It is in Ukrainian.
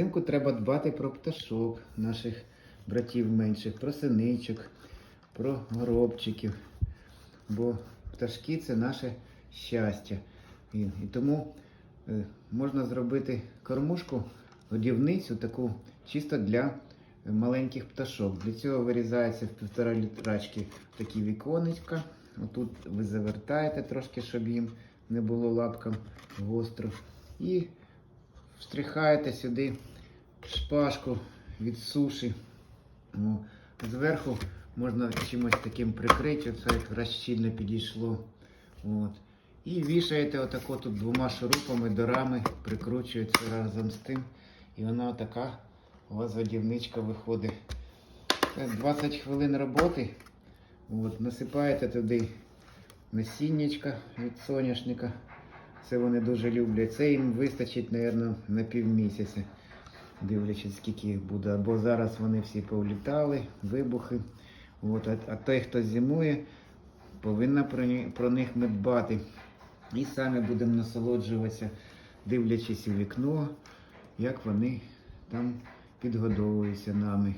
Взимку треба дбати про пташок, наших братів менших, про синичок, про горобчиків. Бо пташки це наше щастя. І, і тому е, можна зробити кормушку, годівницю таку чисто для маленьких пташок. Для цього вирізається в півтора літрачки такі віконечка. Отут ви завертаєте трошки, щоб їм не було лапкам гостро. І штрихаєте сюди шпажку від суші. О, зверху можна чимось таким прикрити, це якраз щільно підійшло. От. І вішаєте отако тут двома шурупами до рами, прикручується разом з тим. І вона така у вас годівничка виходить. Це 20 хвилин роботи. От, насипаєте туди насіннячка від соняшника. Це вони дуже люблять. Це їм вистачить, мабуть, на півмісяця. Дивлячись, скільки їх буде. Або зараз вони всі повлітали, вибухи. От, а, а той, хто зимує, повинна про, про них ми дбати. І самі будемо насолоджуватися, дивлячись у вікно, як вони там підгодовуються нами.